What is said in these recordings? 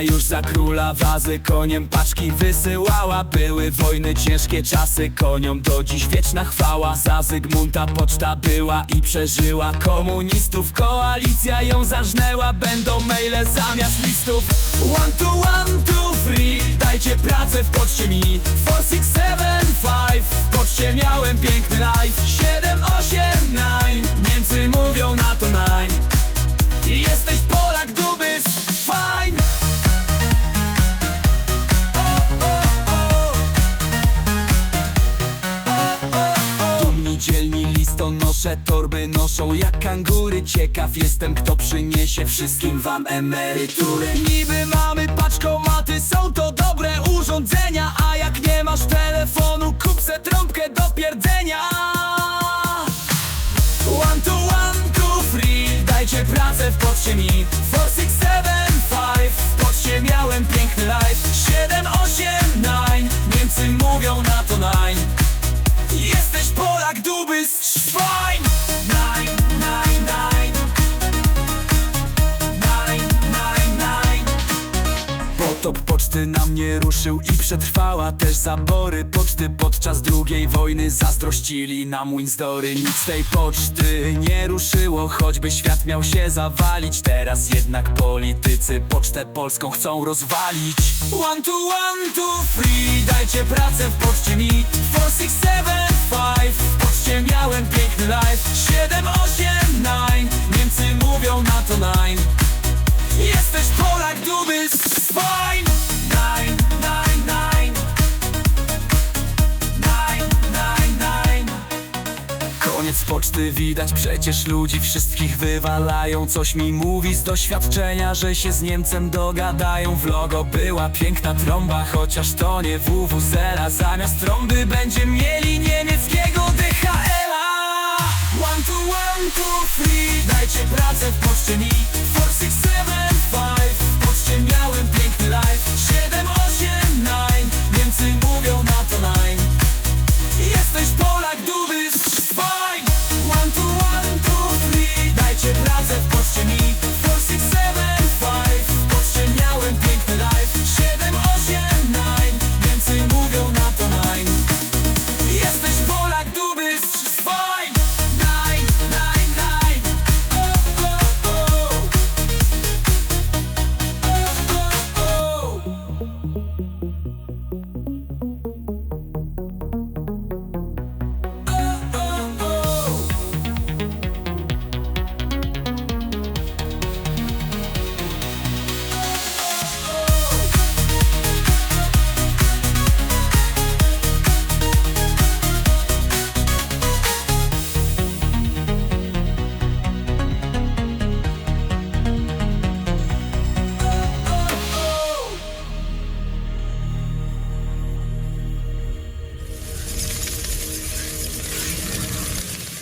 już za króla wazy Koniem paczki wysyłała. Były wojny, ciężkie czasy Koniom. Do dziś wieczna chwała. Za Zygmunta poczta była i przeżyła. Komunistów koalicja ją zarżnęła. Będą maile zamiast listów. One to one to free Dajcie pracę w poczcie mi. 4, 6, 7, 5 W poczcie miałem piękny listonosze torby noszą jak kangury. Ciekaw jestem kto przyniesie wszystkim wam emerytury. Niby mamy paczkomaty, są to dobre urządzenia A jak nie masz telefonu, kup se trąbkę do pierdzenia. One to one to free Dajcie pracę w poczcie mi. 4, 6, 7, 5 W poczcie miałem piękny life. 7, 8, 9 Niemcy mówią na to 9 Jesteś Polak, duby, szwajn Nine, Potop poczty na mnie ruszył i przetrwała też zabory. Poczty podczas drugiej wojny zazdrościli nam Windsory Nic tej poczty nie ruszyło, choćby świat miał się zawalić. Teraz jednak politycy pocztę polską chcą rozwalić. One to one to free, dajcie pracę w poczcie mi. 4, 6, 7, 5 W poczcie miałem piękny life. 7, 8, 9 Niemcy mówią na to 9 Jesteś Polak, duby, fine Koniec poczty widać, przecież ludzi wszystkich wywalają. Coś mi mówi z doświadczenia, że się z Niemcem dogadają. W logo była piękna trąba, chociaż to nie WWZela Zamiast trąby będzie mieli niemieckiego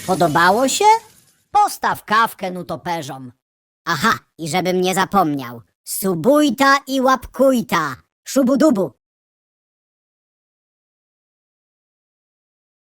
Podobało się? Postaw kawkę nutoperzom. Aha, i żebym nie zapomniał. Subujta i łapkujta. Szubudubu.